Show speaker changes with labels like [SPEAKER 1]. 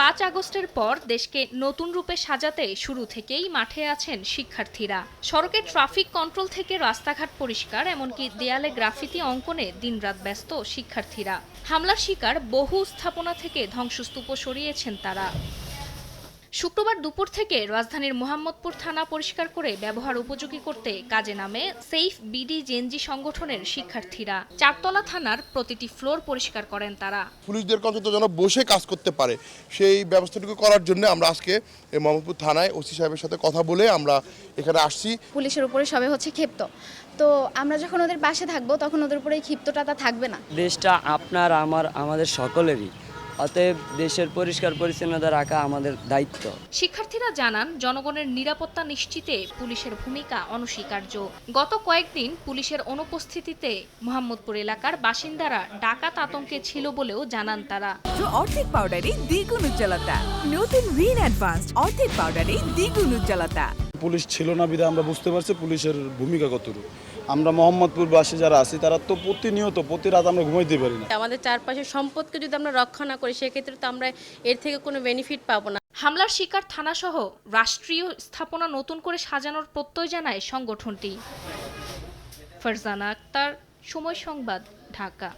[SPEAKER 1] পাঁচ আগস্টের পর দেশকে নতুন রূপে সাজাতে শুরু থেকেই মাঠে আছেন শিক্ষার্থীরা। সড়কে ট্রাফিক কন্ট্রোল থেকে রাস্তাঘাট পরিষ্কার, এমনকি দেয়ালে গ্রাফিতি অঙ্কনে দিনরাত ব্যস্ত শিক্ষার্থীরা। হামলার শিকার বহু স্থাপনা থেকে ধ্বংসস্তূপ সরিয়েছেন তারা। শুক্রবার দুপুর থেকে রাজধানীর মোহাম্মদপুর থানা পরিষ্কার করে ব্যবহার উপযোগী করতে কাজে নামে সেইফ বিডি জেনজি সংগঠনের শিক্ষার্থীরা। চারতলা থানার প্রতিটি ফ্লোর পরিষ্কার করেন তারা।
[SPEAKER 2] পুলিশদেরকে অন্তত যেন বসে কাজ করতে পারে সেই ব্যবস্থাটুকু করার জন্য আমরা আজকে এই মোহাম্মদপুর থানায় ওসি সাহেবের সাথে কথা বলে আমরা এখানে আসছি।
[SPEAKER 3] পুলিশের উপরে সবে হচ্ছে ক্ষিপ্ত। তো আমরা যখন ওদের পাশে থাকব তখন ওদের উপরে এই ক্ষিপ্তটা তা থাকবে না।
[SPEAKER 4] দেশটা আপনার আমার আমাদের সকলেরই। অতএব দেশের পরিষ্কার পরিচ্ছন্নতা রাখা আমাদের দায়িত্ব।
[SPEAKER 1] শিক্ষার্থীরা জানান জনগণের নিরাপত্তা নিশ্চিতে পুলিশের ভূমিকা অনস্বীকার্য। গত কয়েকদিন পুলিশের অনুপস্থিতিতে মোহাম্মদপুর এলাকার বাসিন্দারা ডাকাত আতঙ্কে ছিল বলেও জানান তারা।
[SPEAKER 5] অর্ধেক পাউডারে দ্বিগুণ উজ্জ্বলতা। নতুন রিন অ্যাডভান্সড অর্ধেক পাউডারে দ্বিগুণ উজ্জ্বলতা।
[SPEAKER 6] পুলিশ ছিল না বিধায় আমরা বুঝতে পারছি পুলিশের ভূমিকা কতটুকু। আমরা মোহাম্মদপুরবাসী যারা আছি তারা তো প্রতিনিয়ত প্রতি রাত আমরা ঘুমাইতে পারি না।
[SPEAKER 7] আমাদের চারপাশের সম্পদকে যদি আমরা রক্ষা না করি সেক্ষেত্রে তো আমরা এর থেকে কোনো বেনিফিট পাবো না।
[SPEAKER 1] হামলার শিকার থানাসহ রাষ্ট্রীয় স্থাপনা নতুন করে সাজানোর প্রত্যয় জানায় সংগঠনটি। ফারজানা আক্তার সময় সংবাদ ঢাকা।